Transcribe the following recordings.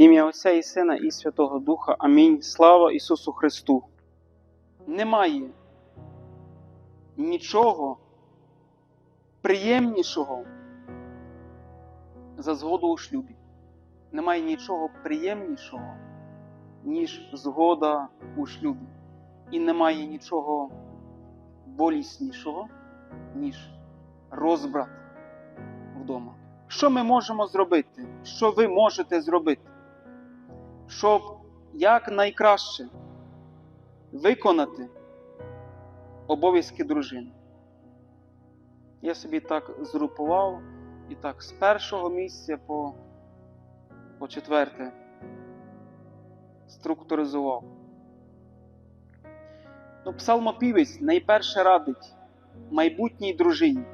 Ім'я Отця і Сина і Святого Духа. Амінь. Слава Ісусу Христу. Немає нічого приємнішого за згоду у шлюбі. Немає нічого приємнішого, ніж згода у шлюбі. І немає нічого боліснішого, ніж розбрат вдома. Що ми можемо зробити? Що ви можете зробити? Щоб якнайкраще виконати обов'язки дружини. Я собі так згрупував і так з першого місця по, по четверте структуризував. Ну, псалмопівець найперше радить майбутній дружині.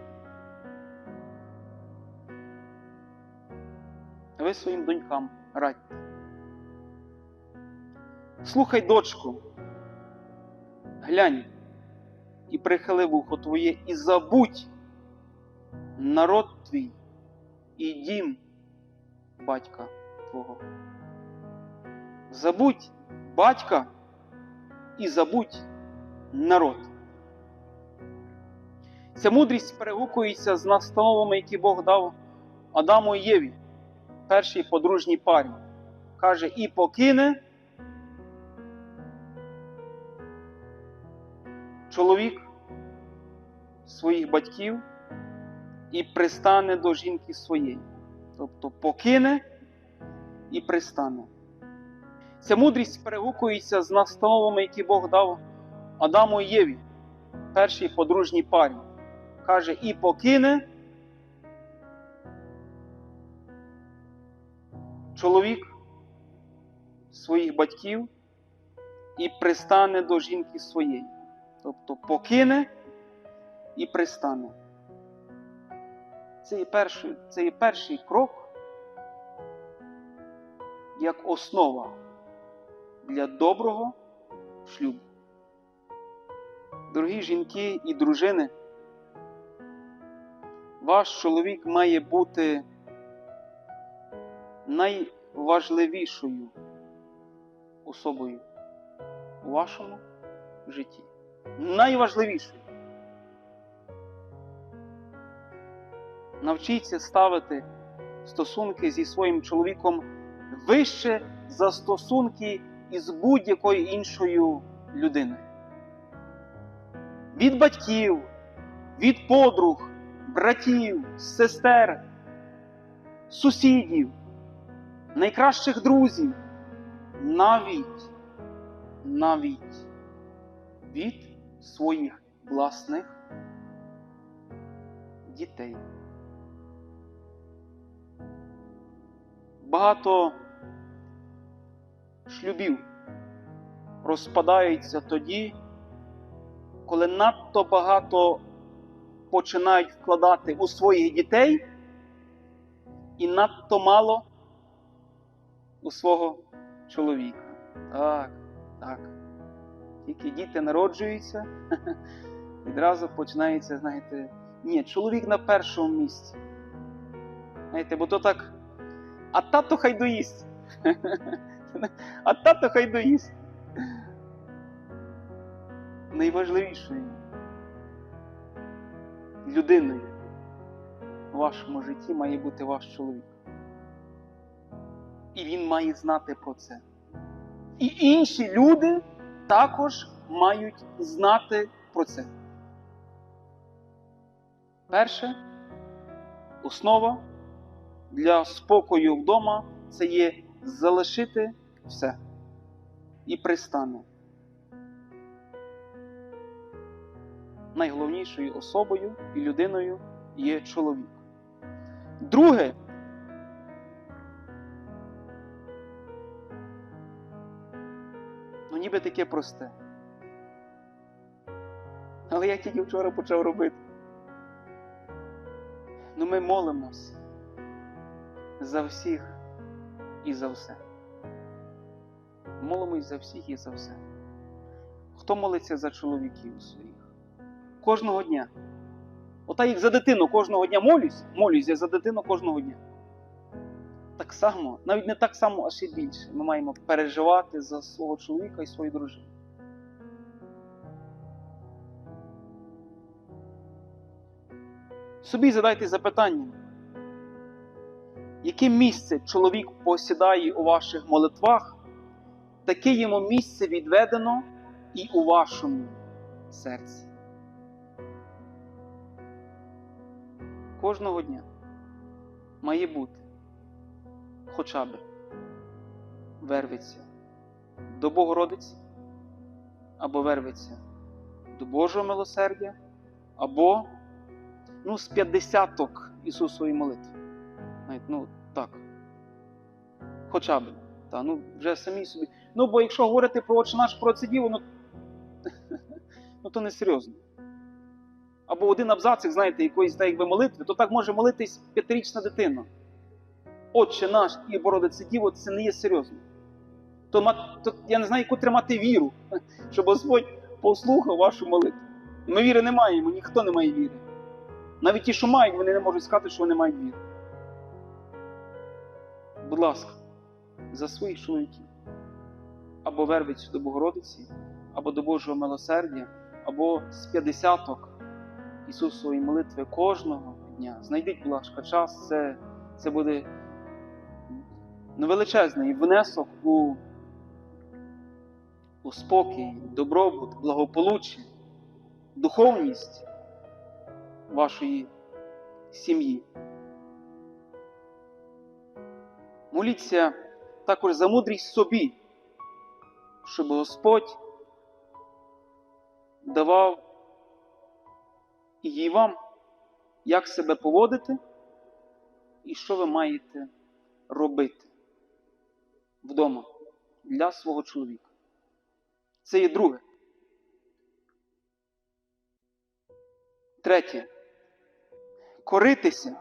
Ви своїм донькам радьте. Слухай, дочку, глянь і прихили вухо твоє, і забудь народ твій і дім батька твого. Забудь батька і забудь народ. Ця мудрість перегукується з настановами, які Бог дав Адаму і Єві, першій подружній парі. Каже, і покине чоловік своїх батьків і пристане до жінки своєї. Тобто покине і пристане. Ця мудрість перегукується з настановами, які Бог дав Адаму і Єві, першій подружній парі. Каже, і покине чоловік своїх батьків і пристане до жінки своєї. Тобто покине і пристане. Це є перший, це є перший крок як основа для доброго шлюбу. Дорогі жінки і дружини, ваш чоловік має бути найважливішою особою у вашому житті. Найважливішою. Навчіться ставити стосунки зі своїм чоловіком вище за стосунки із будь-якою іншою людиною. Від батьків, від подруг, братів, сестер, сусідів, найкращих друзів, навіть, навіть від своїх власних дітей. Багато шлюбів розпадаються тоді, коли надто багато починають вкладати у своїх дітей і надто мало у свого чоловіка. Так. Тільки діти народжуються, відразу починається, знаєте, ні, чоловік на першому місці. Знаєте, бо то так, а тато хай доїсть. А тато хай доїсть. Найважливішою людиною в вашому житті має бути ваш чоловік. І він має знати про це. І інші люди також мають знати про це. Перше, основа для спокою вдома це є залишити все і пристане. Найголовнішою особою і людиною є чоловік. Друге, ніби таке просте. Але я тільки вчора почав робити. Ну ми молимось за всіх і за все. Молимось за всіх і за все. Хто молиться за чоловіків своїх? Кожного дня. Ота як за дитину кожного дня молюсь, молюсь я за дитину кожного дня. Так само, навіть не так само, а ще більше. Ми маємо переживати за свого чоловіка і свою дружину. Собі задайте запитання, яке місце чоловік посідає у ваших молитвах, таке йому місце відведено і у вашому серці. Кожного дня має бути хоча б вервиться до Богородиці, або вервиться до Божого милосердя, або ну, з п'ятдесяток Ісусової молитви. Навіть, ну, так. Хоча б. Та, ну, вже самі собі. Ну, бо якщо говорити про отче наш про це діло, ну, ну то не серйозно. Або один абзацик, знаєте, якоїсь так, якби молитви, то так може молитись п'ятирічна дитина. Отче наш і Бородице Діво, це не є серйозно. То, то я не знаю, яку тримати віру, щоб Господь послухав вашу молитву. Ми віри не маємо, ніхто не має віри. Навіть ті, що мають, вони не можуть сказати, що вони мають віру. Будь ласка, за своїх чоловіків. Або вервиться до Богородиці, або до Божого милосердя, або з п'ятдесяток Ісусової молитви кожного дня. Знайдіть, будь ласка, час, це, це буде ну, величезний внесок у, у спокій, добробут, благополуччя, духовність вашої сім'ї. Моліться також за мудрість собі, щоб Господь давав її вам, як себе поводити і що ви маєте робити вдома для свого чоловіка. Це є друге. Третє. Коритися.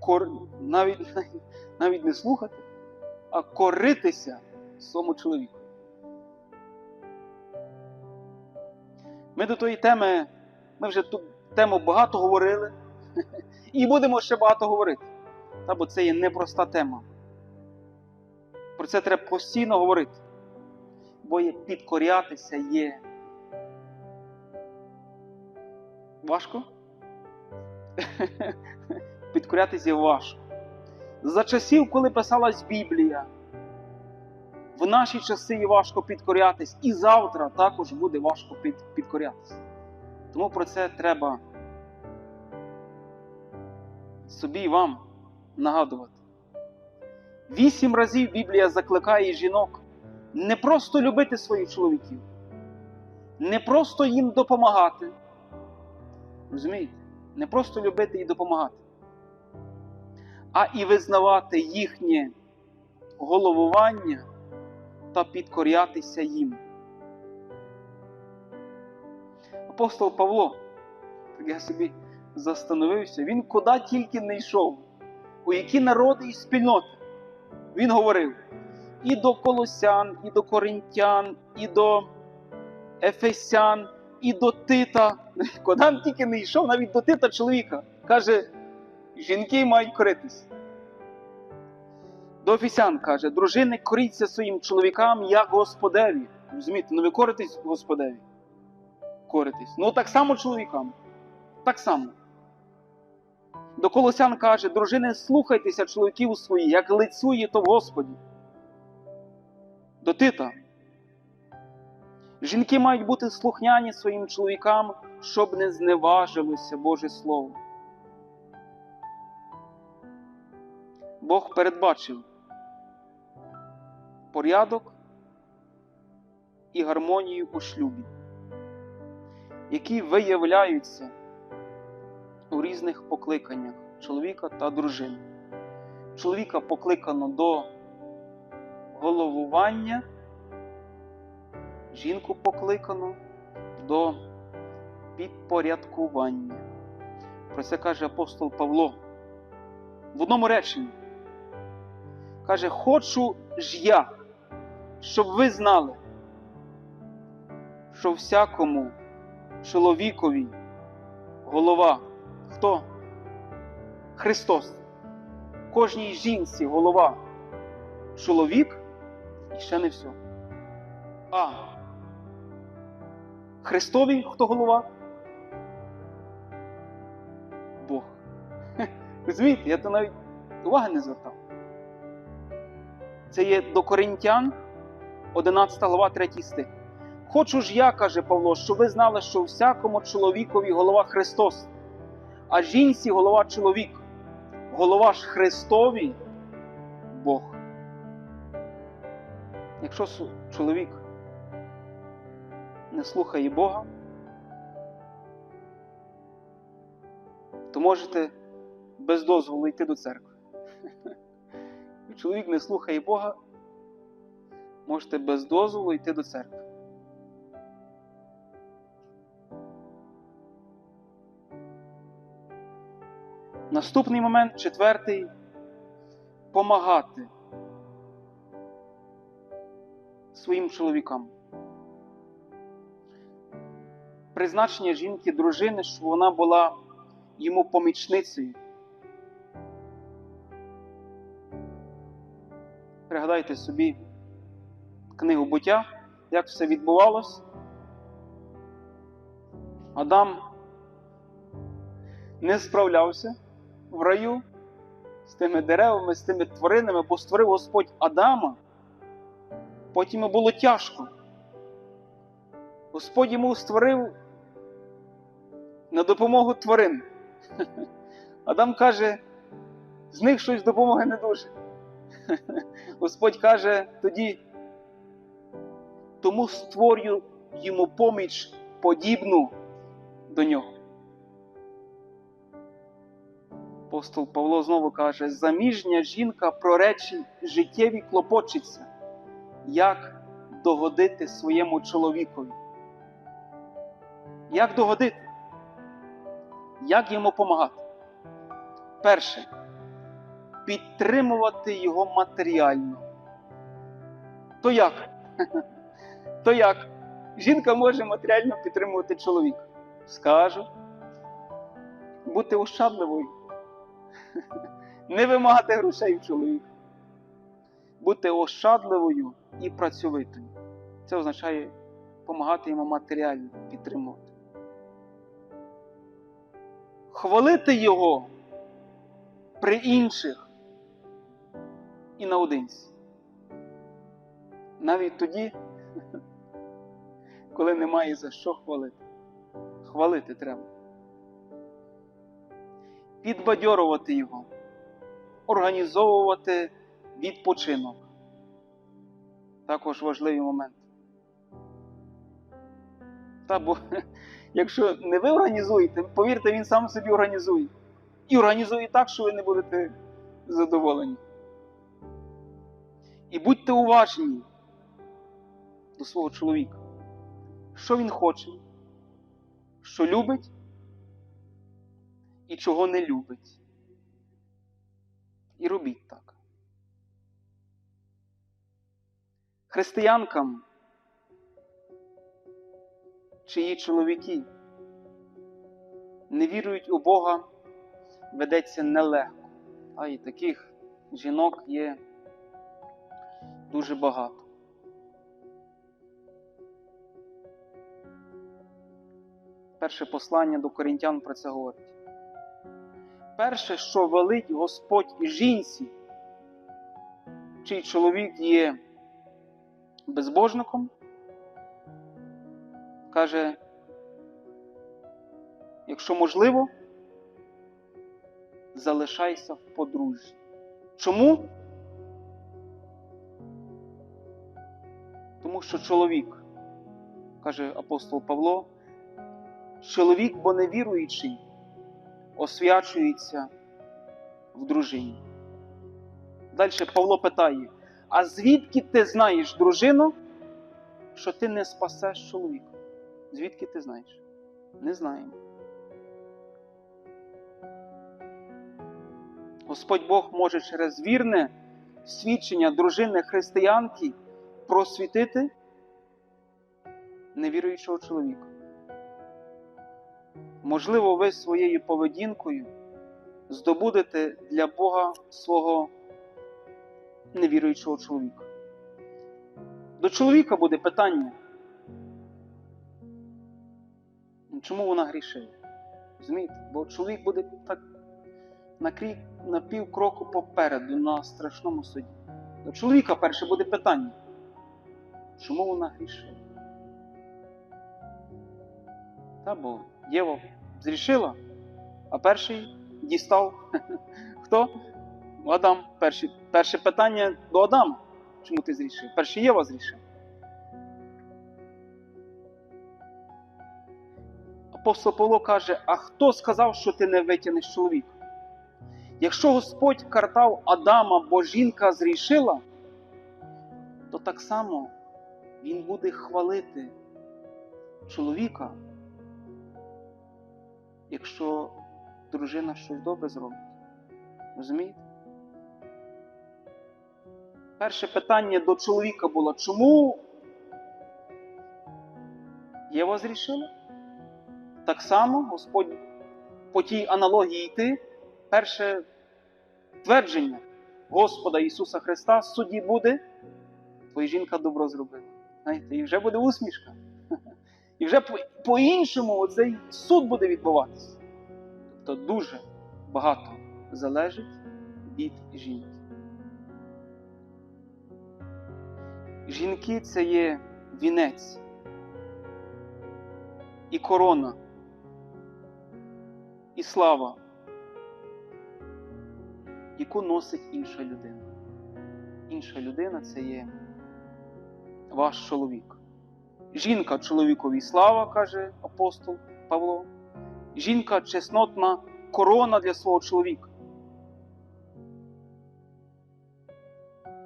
Кор... Навіть, навіть не слухати, а коритися своєму чоловіку. Ми до тої теми, ми вже ту тему багато говорили і будемо ще багато говорити. Та, бо це є непроста тема. Про це треба постійно говорити. Бо є підкорятися є. Важко? Підкорятися є важко. За часів, коли писалась Біблія, в наші часи є важко підкорятись, і завтра також буде важко під, підкорятись. Тому про це треба собі і вам нагадувати. Вісім разів Біблія закликає жінок не просто любити своїх чоловіків, не просто їм допомагати. Розумієте? Не просто любити і допомагати, а і визнавати їхнє головування та підкорятися їм. Апостол Павло, так я собі застановився, він куди тільки не йшов, у які народи і спільноти. Він говорив і до колосян, і до коринтян, і до ефесян, і до Тита. Він тільки не йшов, навіть до Тита чоловіка. Каже, жінки мають коритись. До Ефесян каже, дружини, коріться своїм чоловікам, як Господеві. Розумієте, ну ви коритесь Господеві. Коритесь. Ну так само чоловікам. Так само. До Колосян каже, дружини, слухайтеся чоловіків своїх, як лицює то в Господі. До Тита. Жінки мають бути слухняні своїм чоловікам, щоб не зневажилося Боже Слово. Бог передбачив порядок і гармонію у шлюбі, які виявляються у різних покликаннях чоловіка та дружини. Чоловіка покликано до головування, жінку покликано до підпорядкування. Про це каже апостол Павло в одному реченні. Каже, хочу ж я, щоб ви знали, що всякому чоловікові голова хто? Христос. Кожній жінці голова чоловік і ще не все. А Христові хто голова? Бог. Розумієте, я то навіть уваги не звертав. Це є до Коринтян, 11 глава, 3 стих. Хочу ж я, каже Павло, щоб ви знали, що всякому чоловікові голова Христос, а жінці голова чоловік. Голова ж Христові Бог. Якщо чоловік не слухає Бога, то можете без дозволу йти до церкви. Чоловік не слухає Бога, можете без дозволу йти до церкви. Наступний момент, четвертий помагати своїм чоловікам. Призначення жінки, дружини, щоб вона була йому помічницею. Пригадайте собі книгу буття, як все відбувалось. Адам не справлявся в раю з тими деревами, з тими тваринами, бо створив Господь Адама. Потім йому було тяжко. Господь йому створив на допомогу тварин. Адам каже, з них щось допомоги не дуже. Господь каже тоді, тому створю йому поміч подібну до нього. Апостол Павло знову каже: заміжня жінка про речі життєві клопочеться, як догодити своєму чоловікові. Як догодити? Як йому допомагати? Перше підтримувати його матеріально. То як? То як? Жінка може матеріально підтримувати чоловіка. Скажу. Бути ощадливою. Не вимагати грошей в чоловіка. Бути ощадливою і працьовитою. Це означає допомагати йому матеріально підтримувати. Хвалити його при інших і наодинці. Навіть тоді, коли немає за що хвалити. Хвалити треба. Підбадьорувати його, організовувати відпочинок. Також важливий момент. Та бо якщо не ви організуєте, повірте, він сам собі організує. І організує так, що ви не будете задоволені. І будьте уважні до свого чоловіка, що він хоче, що любить і чого не любить. І робіть так. Християнкам, чиї чоловіки не вірують у Бога, ведеться нелегко. А і таких жінок є дуже багато. Перше послання до корінтян про це говорить. Перше, що велить Господь жінці, чий чоловік є безбожником, каже, якщо можливо, залишайся в подружжі. Чому? Тому що чоловік, каже апостол Павло, чоловік, бо невіруючий, освячується в дружині. Далі Павло питає: а звідки ти знаєш, дружину, що ти не спасеш чоловіка? Звідки ти знаєш? Не знаємо. Господь Бог може через вірне свідчення дружини християнки просвітити невіруючого чоловіка. Можливо, ви своєю поведінкою здобудете для Бога свого невіруючого чоловіка. До чоловіка буде питання. «Ну, Чому вона грішила? Розумієте? Бо чоловік буде так на, крік, на пів кроку попереду на страшному суді. До чоловіка перше буде питання. Чому вона грішила? Та бо Єва зрішила, а перший дістав хто? Адам. Перше, перше питання до Адама. Чому ти зрішив? Перше Єва зрішив. Апостол Павло каже: а хто сказав, що ти не витягнеш чоловіка? Якщо Господь картав Адама, бо жінка зрішила, то так само Він буде хвалити чоловіка, якщо дружина щось добре зробить. Розумієте? Перше питання до чоловіка було, чому Єва зрішила? Так само Господь по тій аналогії йти, перше твердження Господа Ісуса Христа в суді буде, твоя жінка добро зробила. Знаєте, і вже буде усмішка. І вже по- по-іншому цей суд буде відбуватися. Тобто дуже багато залежить від жінки. Жінки це є вінець і корона, і слава, яку носить інша людина. Інша людина це є ваш чоловік. Жінка чоловікові слава, каже апостол Павло. Жінка чеснотна корона для свого чоловіка.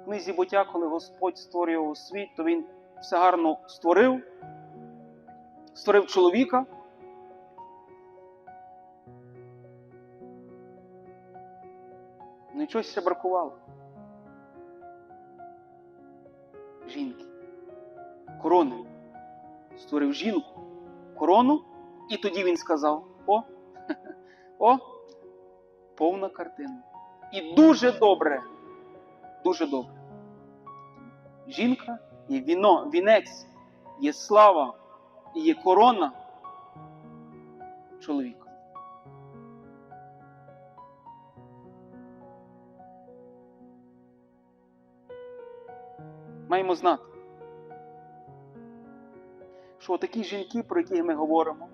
Книзі буття, коли Господь створював світ, то Він все гарно створив, створив чоловіка. Нічого ще бракувало. Жінки. Корони. Створив жінку, корону, і тоді він сказав: О, о, повна картина. І дуже добре, дуже добре. Жінка є віно, вінець, є слава і є корона чоловіка. Маємо знати, що такі жінки, про які ми говоримо,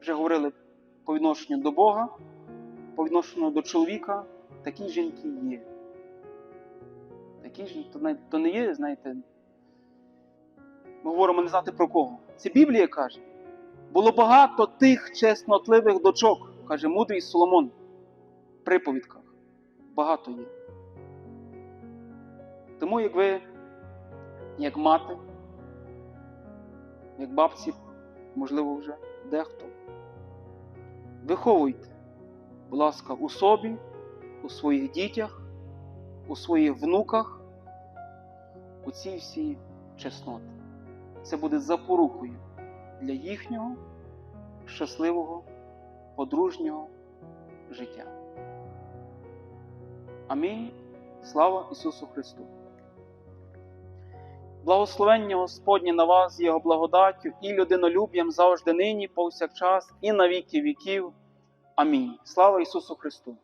вже говорили по відношенню до Бога, по відношенню до чоловіка, такі жінки є. Такі жінки, то, то не є, знаєте, ми говоримо не знати про кого. Це Біблія каже. Було багато тих чеснотливих дочок, каже мудрий Соломон в приповідках. Багато є. Тому як ви, як мати, як бабці, можливо, вже дехто, виховуйте, будь ласка, у собі, у своїх дітях, у своїх внуках, у ці всі чесноти. Це буде запорукою для їхнього щасливого, подружнього життя. Амінь. Слава Ісусу Христу! Благословення Господні на вас, Його благодаттю і людинолюб'ям завжди нині, повсякчас, і на віки віків. Амінь. Слава Ісусу Христу!